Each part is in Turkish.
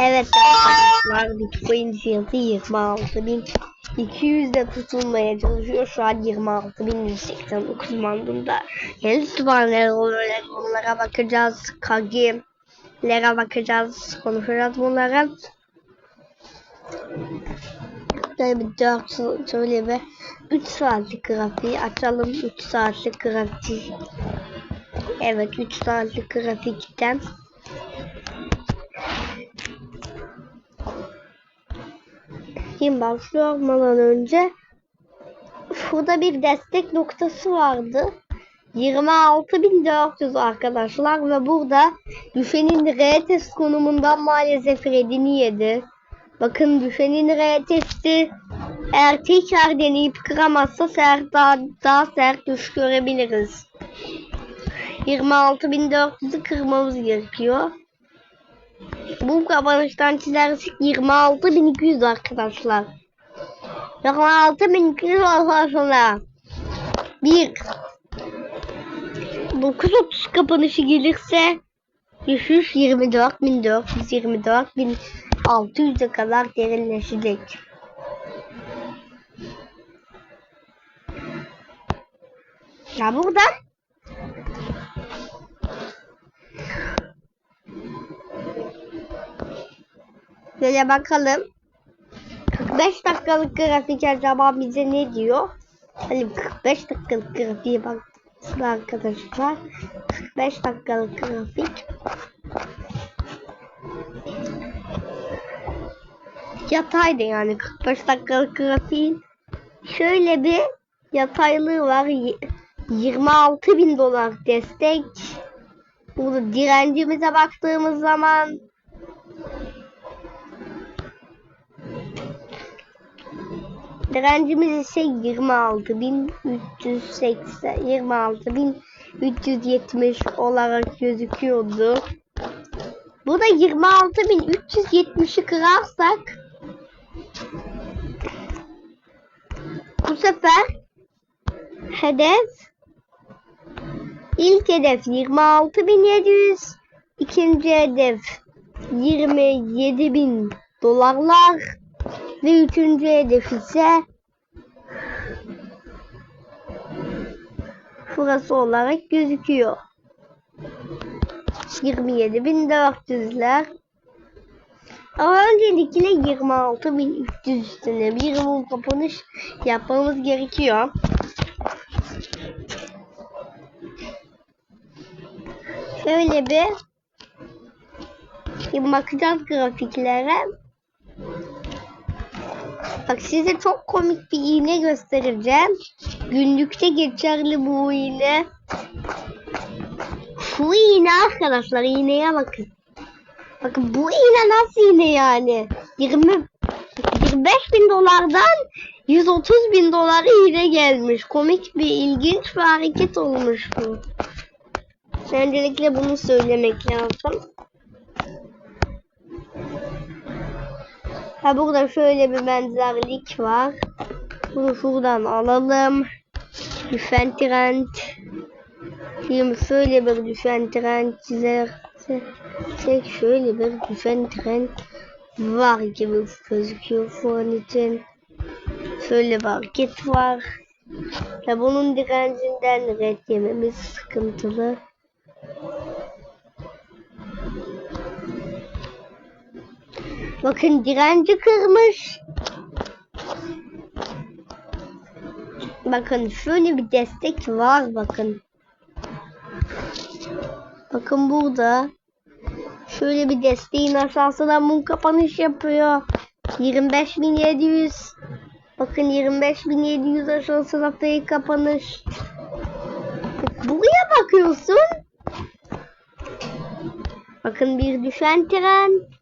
Evet arkadaşlar Bitcoin fiyatı 26.200 de tutulmaya çalışıyor. Şu an 26.189 bandında. Sübhaneler oluyor. Bunlara bakacağız. Kagimlere bakacağız. Konuşacağız bunlara. Şöyle bir 4 şöyle bir 3 saatlik grafiği açalım. 3 saatlik grafik. Evet 3 saatlik grafikten Kim başlamadan önce şurada bir destek noktası vardı. 26.400 arkadaşlar ve burada düşenin retest konumundan maalesef redini yedi. Bakın düşenin retesti eğer tekrar deneyip kıramazsa sert daha, daha sert düş görebiliriz. 26.400'ü kırmamız gerekiyor. Bu kapanıştan çizersek 26.200 arkadaşlar. 26.200 arkadaşlar. Bir 9.30 kapanışı gelirse düşüş 24.424.600'e kadar derinleşecek. Ya buradan Şöyle bakalım. 45 dakikalık grafik acaba bize ne diyor? Hani 45 dakikalık grafiğe baksın arkadaşlar. 45 dakikalık grafik. Yataydı yani 45 dakikalık grafiğin. Şöyle bir yataylığı var. 26 bin dolar destek. Burada direncimize baktığımız zaman Direncimiz ise 26.380 26.370 olarak gözüküyordu. Bu da 26.370'i kırarsak bu sefer hedef ilk hedef 26.700 ikinci hedef 27.000 dolarlar ve üçüncü hedef ise şurası olarak gözüküyor. 27.400'ler ama öncelikle 26.300 üstüne bir mum kapanış yapmamız gerekiyor. Şöyle bir, bakacağız grafiklere. Bak size çok komik bir iğne göstereceğim. Günlükte geçerli bu iğne. Bu iğne arkadaşlar iğneye bakın. Bakın bu iğne nasıl iğne yani? 20 25 bin dolardan 130 bin dolar iğne gelmiş. Komik bir ilginç bir hareket olmuş bu. Öncelikle bunu söylemek lazım. Ha burada şöyle bir benzerlik var. Bunu şuradan alalım. Düşen trend. Şimdi şöyle bir düşen trend çizersek şöyle bir düşen trend var gibi gözüküyor şu için. Şöyle bir hareket var. Ve bunun direncinden red yememiz sıkıntılı. Bakın direnci kırmış. Bakın şöyle bir destek var bakın. Bakın burada. Şöyle bir desteğin aşağısına mum kapanış yapıyor. 25.700 Bakın 25.700 aşağısına fake kapanış. Buraya bakıyorsun. Bakın bir düşen tren.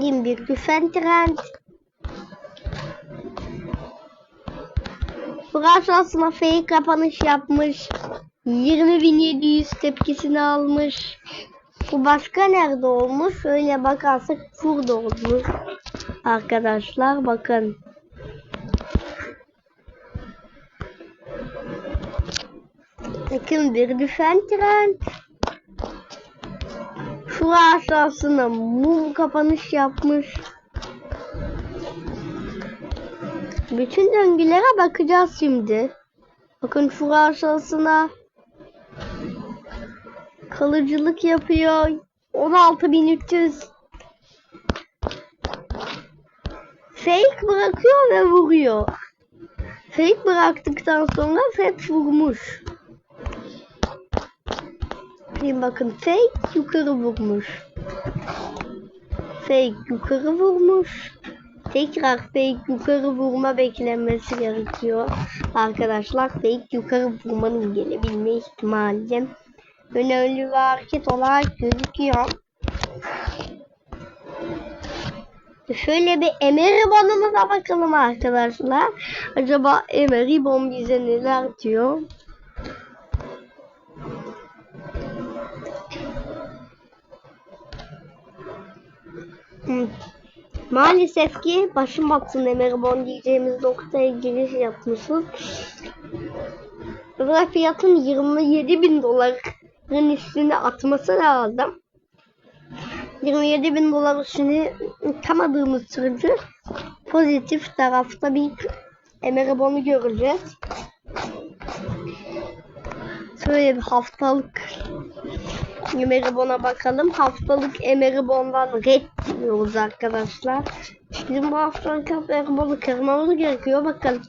Bin bir düşen trend. Burası aslında fake kapanış yapmış. 20.700 tepkisini almış. Bu başka nerede olmuş? Şöyle bakarsak burada olmuş. Arkadaşlar bakın. Bakın bir düşen tren. Şu aşağısına mum kapanış yapmış. Bütün döngülere bakacağız şimdi. Bakın şu aşağısına kalıcılık yapıyor. 16.300 Fake bırakıyor ve vuruyor. Fake bıraktıktan sonra Fat vurmuş. Bir bakın fake yukarı vurmuş. Fake yukarı vurmuş. Tekrar fake yukarı vurma beklenmesi gerekiyor. Arkadaşlar fake yukarı vurmanın gelebilme ihtimali önemli bir hareket olarak gözüküyor. Şöyle bir Emery bonumuza bakalım arkadaşlar. Acaba Emery bon bize neler diyor? Maalesef ki başım baksın Emery bon diyeceğimiz noktaya giriş yapmışız. Ve fiyatın 27 bin doların üstüne atması lazım. 27 bin dolar üstüne tamadığımız sürece pozitif tarafta bir Emery göreceğiz. Şöyle bir haftalık Emery bakalım. Haftalık Emery red diyoruz arkadaşlar. Bizim bu haftalık Emery kırmamız gerekiyor. Bakın.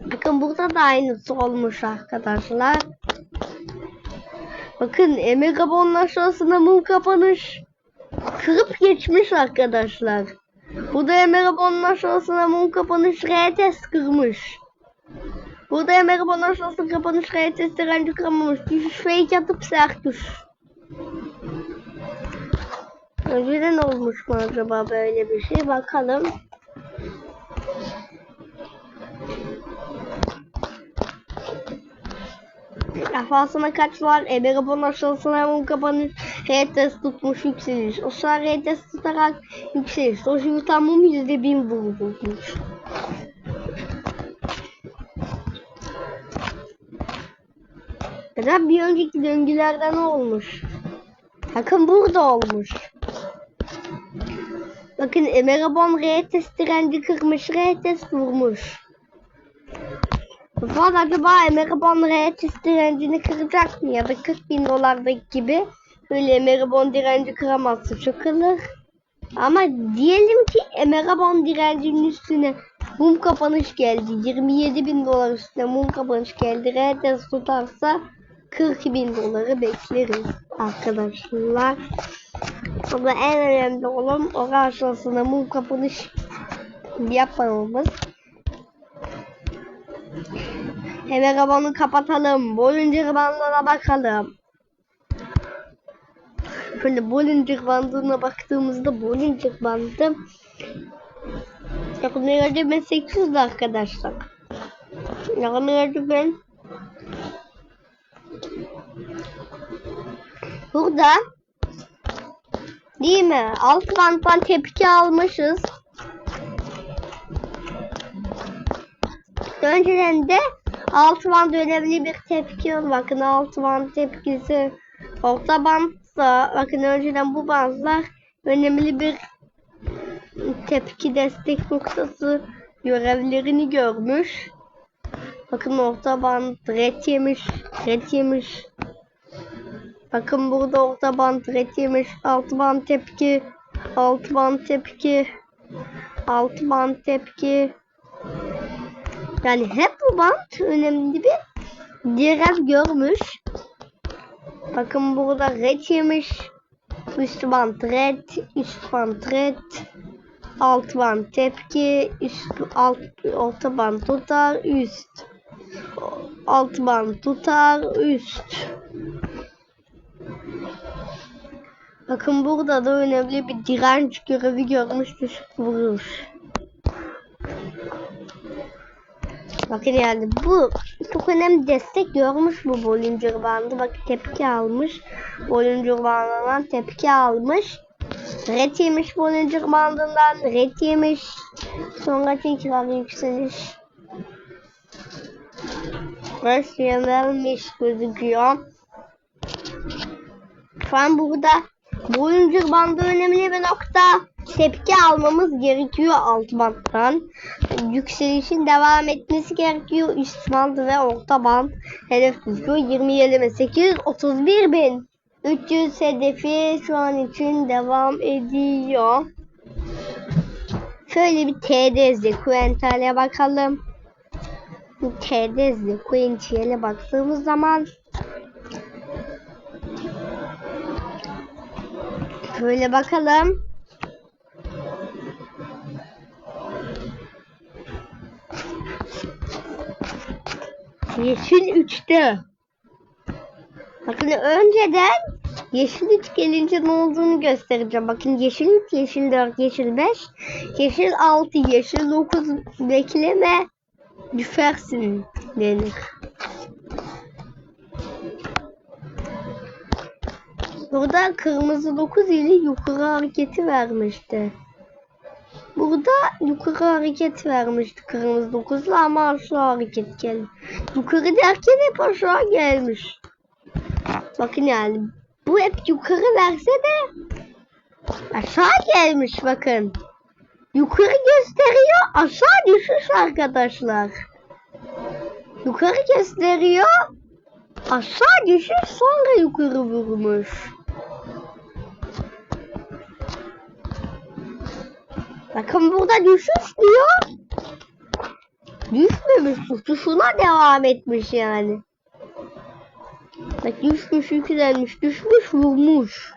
Bakın burada da aynısı olmuş arkadaşlar. Bakın Emegabon'un aşağısına mum kapanış. Kırıp geçmiş arkadaşlar. Bu da Emegabon'un aşağısına mum kapanış R-test kırmış. Bu da Emegabon'un aşağısına kapanış R-test direnci kırmamış. Düşüş fake atıp sert düş. Önceden olmuş mu acaba böyle bir şey? Bakalım. Kafasına kaç var? Eberabon aşağısına hemen kapanış. Retes tutmuş yükseliş. O sıra retes tutarak yükseliş. O şimdi tamam yüzde bin vurulmuş. Ya bir önceki döngülerde ne olmuş? Bakın burada olmuş. Bakın Emerabon retes direnci kırmış. Retes vurmuş. Fuat acaba Amerikon Reatis direncini kıracak mı ya da 40 bin dolardaki gibi böyle Amerikon direnci kıramazsa çökülür. Ama diyelim ki Amerikon direncinin üstüne mum kapanış geldi. 27 bin dolar üstüne mum kapanış geldi. Reatis tutarsa 40 bin doları bekleriz arkadaşlar. Ama en önemli olan o karşısına mum kapanış yapmamamız. Hemen kabanı kapatalım. Bollinger bandına bakalım. Şöyle Bollinger bandına baktığımızda Bollinger bandı yakınlarda ben 800 arkadaşlar. Yakınlarda ben Burada değil mi? Alt banttan tepki almışız. Önceden de alt band önemli bir tepki oldu. Bakın alt band tepkisi orta bandsa bakın önceden bu bandlar önemli bir tepki destek noktası görevlerini görmüş. Bakın orta band red yemiş, red yemiş. Bakın burada orta band red yemiş, alt band tepki, alt band tepki, alt band tepki. Yani hep bu bant önemli bir görev görmüş. Bakın burada red yemiş. Üst bant red, üst bant red. Alt bant tepki, üst alt orta bant tutar, üst. Alt bant tutar, üst. Bakın burada da önemli bir direnç görevi görmüş düşük vuruş. Bakın yani bu çok önemli destek görmüş bu Bollinger bandı. Bak tepki almış. Bollinger bandından tepki almış. Red yemiş Bollinger bandından. Red yemiş. Sonra tekrar yükseliş. Başlanılmış gözüküyor. Şu an burada bu oyuncu bandı önemli bir nokta. Tepki almamız gerekiyor alt banttan. Yükselişin devam etmesi gerekiyor. Üst band ve orta band. Hedef düşüyor 27 831 bin. 300 hedefi şu an için devam ediyor. Şöyle bir TDZ Quental'e bakalım. TDZ Quental'e baktığımız zaman Şöyle bakalım. Yeşil 3'te. Bakın önceden yeşil 3 gelince ne olduğunu göstereceğim. Bakın yeşil 3, yeşil 4, yeşil 5, yeşil 6, yeşil 9 bekleme düşersin denir. Burada kırmızı 9 ile yukarı hareketi vermişti. Burada yukarı hareket vermişti kırmızı 9 ile ama aşağı hareket geldi. Yukarı derken hep aşağı gelmiş. Bakın yani bu hep yukarı verse de aşağı gelmiş bakın. Yukarı gösteriyor aşağı düşüş arkadaşlar. Yukarı gösteriyor aşağı düşüş sonra yukarı vurmuş. Bakın burada düşüş diyor. Düşmemiş uçuşuna devam etmiş yani. Bak düşmüş yükselmiş düşmüş vurmuş.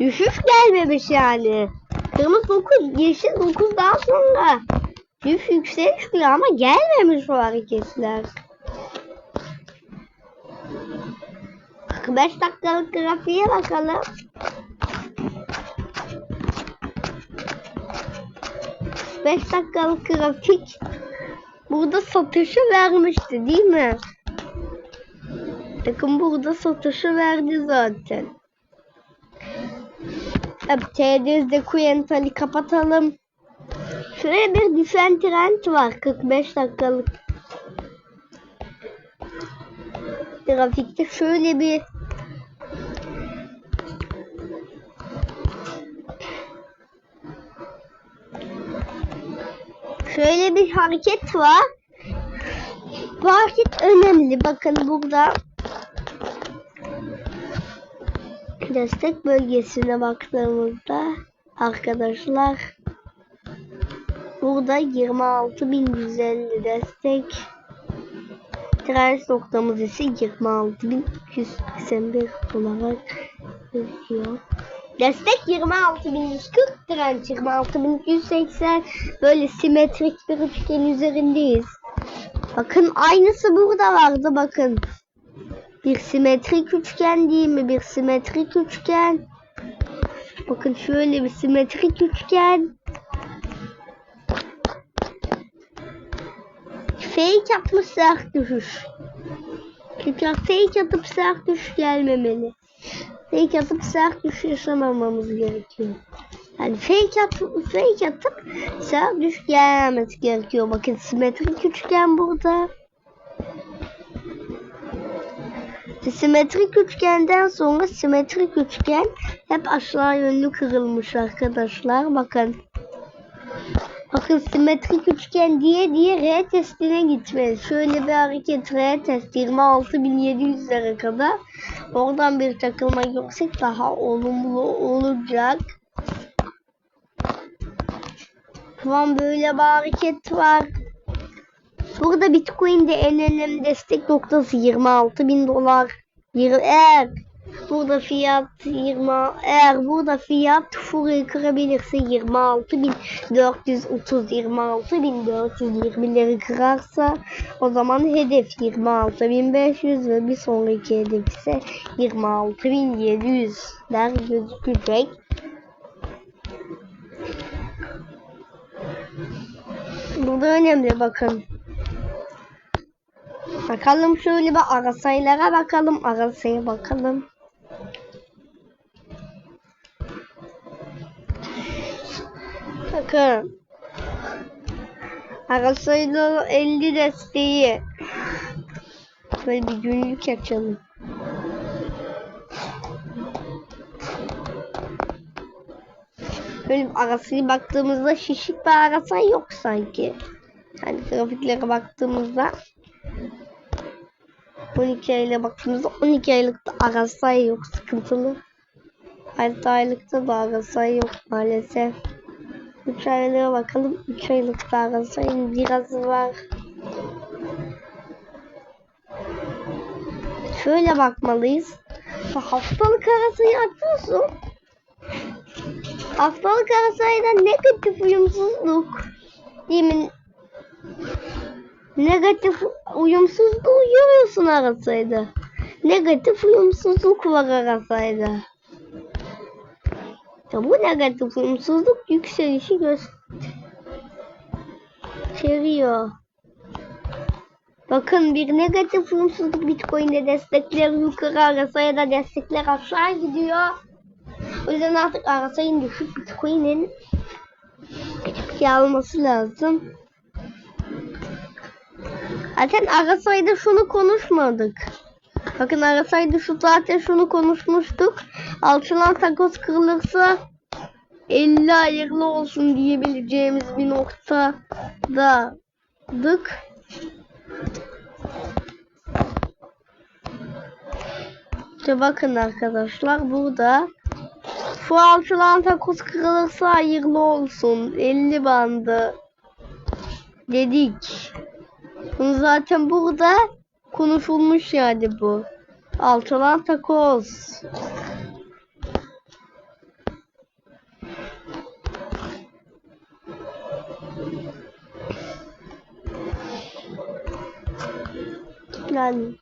Düşüş gelmemiş yani. Kırmızı 9 yeşil 9 daha sonra. Düş yükseliş diyor ama gelmemiş o hareketler. 45 dakikalık grafiğe bakalım. Beş dakikalık grafik burada satışı vermişti değil mi? Bakın burada satışı verdi zaten. Evet, TDS'de Quental'i kapatalım. Şuraya bir düşen trend var 45 dakikalık. Grafikte şöyle bir Şöyle bir hareket var. Bu hareket önemli. Bakın burada destek bölgesine baktığımızda arkadaşlar burada 26.150 destek direnç noktamız ise 26.281 olarak gözüküyor. Destek 26.140 direnç 26.180 böyle simetrik bir üçgen üzerindeyiz. Bakın aynısı burada vardı bakın. Bir simetrik üçgen değil mi? Bir simetrik üçgen. Bakın şöyle bir simetrik üçgen. Fake atmış sert düşüş. Tekrar fake atıp sert düşüş gelmemeli. Fake atıp sert düşüş yaşamamamız gerekiyor. Yani fake atıp, fake atıp sert düş gelmemesi gerekiyor. Bakın simetrik üçgen burada. Simetrik üçgenden sonra simetrik üçgen hep aşağı yönlü kırılmış arkadaşlar. Bakın. Bakın simetrik üçgen diye diye R testine gitmez. Şöyle bir hareket R test 26.700'lere kadar. Oradan bir takılma görsek daha olumlu olacak. An böyle bir hareket var. Burada Bitcoin'de en önemli destek noktası 26 bin dolar. Eğer burada fiyat 20 eğer burada fiyat furayı kırabilirse 26 bin 430 26 bin 420'leri kırarsa o zaman hedef 26 bin 500 ve bir sonraki hedef ise 26 bin 700'ler gözükecek. Burada önemli bakın. Bakalım şöyle bir ara sayılara bakalım. Ara sayı bakalım. Bakın. Ara sayıları 50 desteği. Böyle bir günlük açalım. Böyle arasına baktığımızda şişik bir arasa yok sanki. Yani grafiklere baktığımızda 12 ayla baktığımızda 12 aylıkta arasa yok sıkıntılı. 6 aylıkta da arasa yok maalesef. 3 aylığa bakalım. 3 aylıkta arasayın biraz var. Şöyle bakmalıyız. Haftalık arasayı açıyorsun. Haftalık arasayda negatif uyumsuzluk. Değil mi? Negatif uyumsuzluğu görüyorsun arasayda. Negatif uyumsuzluk var arasayda. Ya bu negatif uyumsuzluk yükselişi gösteriyor. Bakın bir negatif uyumsuzluk Bitcoin'de destekler yukarı arasaya da destekler aşağı gidiyor. O yüzden artık arasayın düşük Bitcoin'in alması lazım. Zaten arasayda şunu konuşmadık. Bakın arasaydı şu zaten şunu konuşmuştuk. Alçılan takoz kırılırsa 50 hayırlı olsun diyebileceğimiz bir noktadadık. İşte bakın arkadaşlar burada şu alçılan takoz kırılırsa hayırlı olsun 50 bandı dedik. Zaten burada konuşulmuş yani bu. Alçalan takoz. Yani.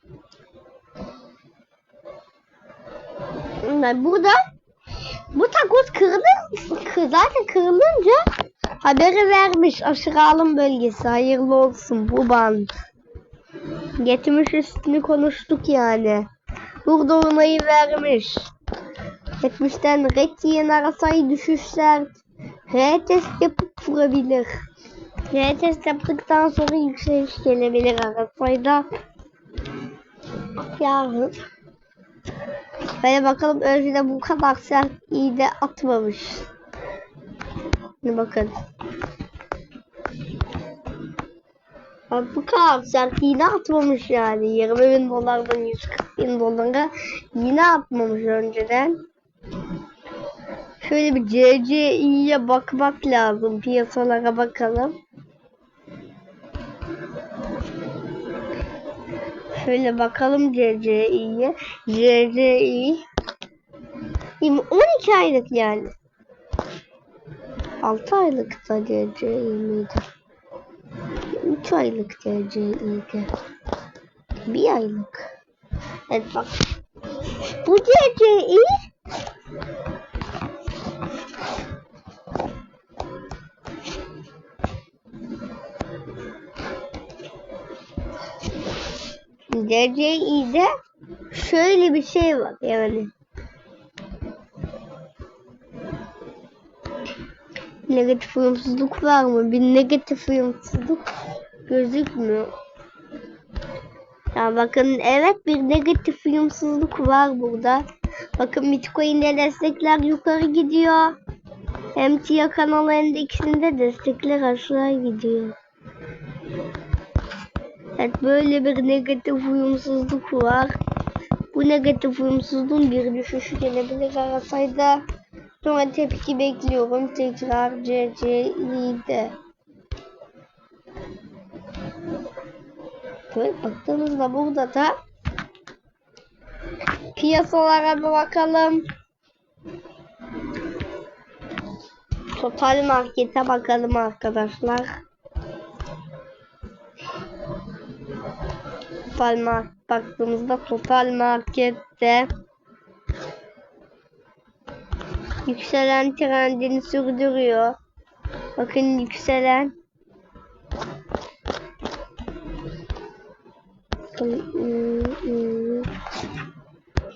Yani burada bu takoz kırılır, zaten kırılınca haberi vermiş aşırı alım bölgesi hayırlı olsun bu band. Getirmiş üstünü konuştuk yani. Burada onayı vermiş. Etmişten red yiyen arasayı düşüşler. R-test yapıp vurabilir. R-test yaptıktan sonra yükseliş gelebilir arasayda. Yarın. Böyle bakalım önceden bu kadar sert iyi de atmamış. Bakın. Abi kadar sert yine atmamış yani. 20 bin dolardan 140 bin dolara yine atmamış önceden. Şöyle bir CCI'ye bakmak lazım. Piyasalara bakalım. Şöyle bakalım CCI'ye. CCI 12 aylık yani. 6 aylıkta CCI miydi? 3 aylık CCI'di. Bir aylık. Evet bak. Bu CCI CCI'de şöyle bir şey var yani. Negatif uyumsuzluk var mı? Bir negatif uyumsuzluk gözükmüyor. Ya bakın evet bir negatif uyumsuzluk var burada. Bakın Bitcoin'de destekler yukarı gidiyor. MTA kanalı endeksinde destekler aşağı gidiyor. Evet böyle bir negatif uyumsuzluk var. Bu negatif uyumsuzluğun bir düşüşü gelebilir arasayda. Sonra tepki bekliyorum tekrar CCI'de. Evet baktığımızda burada da piyasalara bir bakalım. Total markete bakalım arkadaşlar. Total market baktığımızda total markette yükselen trendini sürdürüyor. Bakın yükselen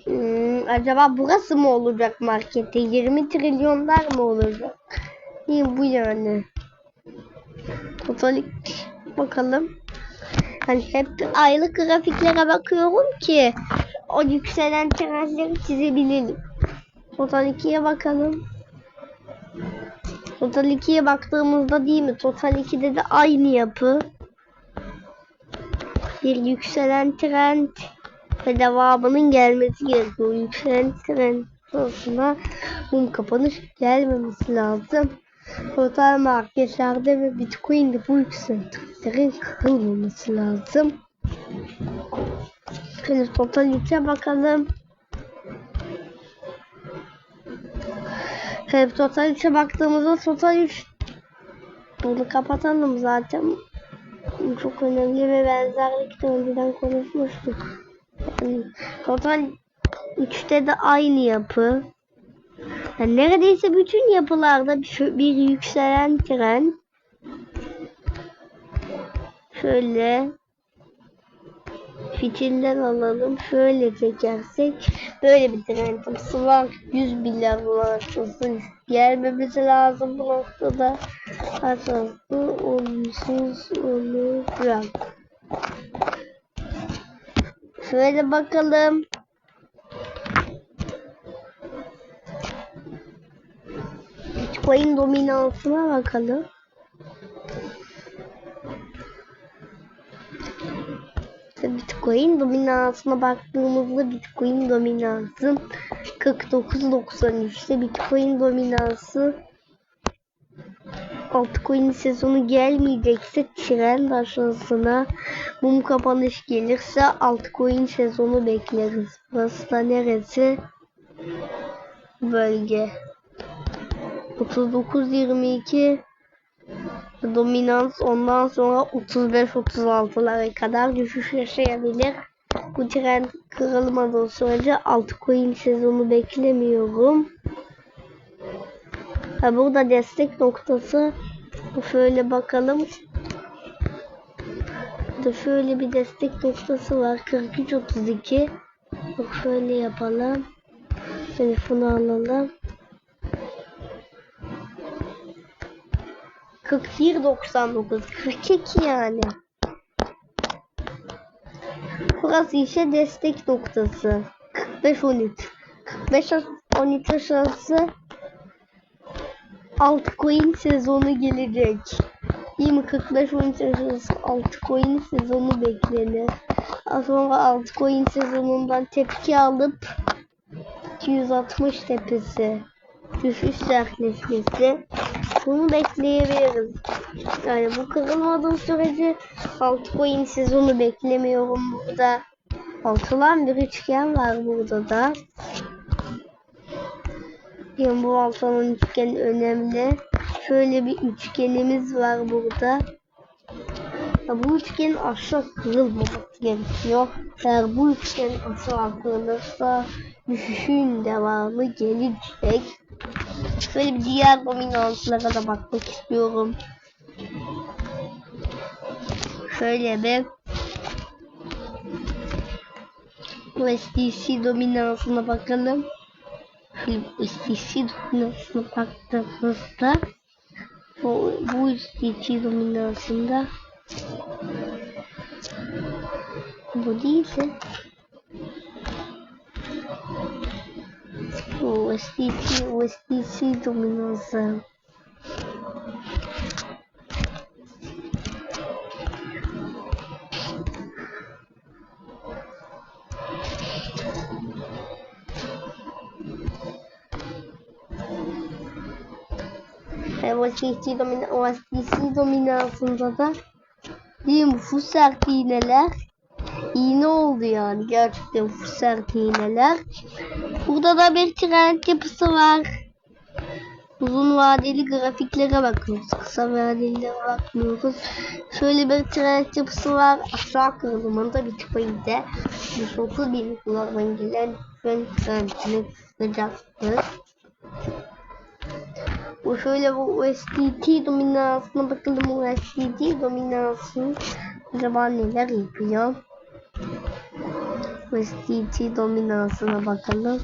Hmm, acaba burası mı olacak markette? 20 trilyonlar mı olacak? İyi bu yani. Totalik bakalım. Hani hep aylık grafiklere bakıyorum ki o yükselen trendleri çizebilirim. Total 2'ye bakalım. Total 2'ye baktığımızda değil mi? Total 2'de de aynı yapı. Bir yükselen trend ve devamının gelmesi gerekiyor. Yükselen trend sonrasında mum kapanış gelmemesi lazım. Total marketlerde ve Bitcoin'de bu yükseltilerin kırılmaması lazım. Şimdi total 3'e bakalım. Evet total 3'e baktığımızda total 3 bunu kapatalım zaten. Çok önemli ve benzerlik de önceden konuşmuştuk. Yani total 3'te de aynı yapı. Yani neredeyse bütün yapılarda bir, bir yükselen tren. Şöyle fitilden alalım. Şöyle çekersek böyle bir yapısı var. 100 milyar ulaşması gelmemesi lazım bu noktada. Asası olumsuz olacak. Şöyle bakalım. Bitcoin dominansına bakalım. Bitcoin dominansına baktığımızda Bitcoin dominansı 49.93'te Bitcoin dominansı altcoin sezonu gelmeyecekse trend aşağısına mum kapanış gelirse altcoin sezonu bekleriz. Burası da neresi? Bölge. 39-22 dominans ondan sonra 35-36'lara kadar düşüş yaşayabilir. Bu trend kırılmadığı sürece altcoin sezonu beklemiyorum. Ha, burada destek noktası şöyle bakalım. Burada şöyle bir destek noktası var. 43.32 Bak şöyle yapalım. Telefonu alalım. 41.99 42 yani. Burası ise destek noktası. 45 13. 45 13 aşağısı altcoin sezonu gelecek. 20 45 13 aşağısı altcoin sezonu beklenir. Sonra altcoin sezonundan tepki alıp 260 tepesi düşüş sertleşmesi bunu bekleyebiliriz. Yani bu kırılmadığı sürece altcoin sezonu beklemiyorum burada. Altılan bir üçgen var burada da. Yani bu altılan üçgen önemli. Şöyle bir üçgenimiz var burada. Ya bu üçgen aşağı kırılmaması gerekiyor. Eğer bu üçgen aşağı kırılırsa düşüşün devamı gelecek. Şöyle bir diğer dominanslara da bakmak istiyorum. Şöyle bir SDC dominansına bakalım. SDC dominansına baktığımızda bu, bu SDC dominansında bu değilse USDC, USDC dominansı. USDC, domin USDC dominansında da? Bu sert iğneler iğne oldu yani gerçekten sert iğneler. Burada da bir trend yapısı var. Uzun vadeli grafiklere bakıyoruz. Kısa vadelilere bakmıyoruz. Şöyle bir trend yapısı var. Aşağı kırılımında Bitcoin'de 130 bin dolardan gelen ön trendini kısacaktır. Bu şöyle bu USDT dominansına bakalım. USDT dominansını acaba neler yapıyor? SDT dominansına bakalım.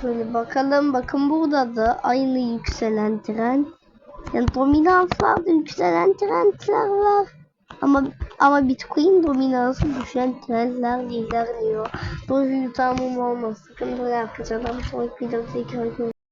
Şöyle bakalım. Bakın burada da aynı yükselen trend. Yani dominans var, yükselen trendler var. Ama ama Bitcoin dominansı düşen trendlerle ilerliyor. Dolayısıyla tamam olmaz. Sıkıntılı yapacağım. Sonraki videoda tekrar görüşürüz.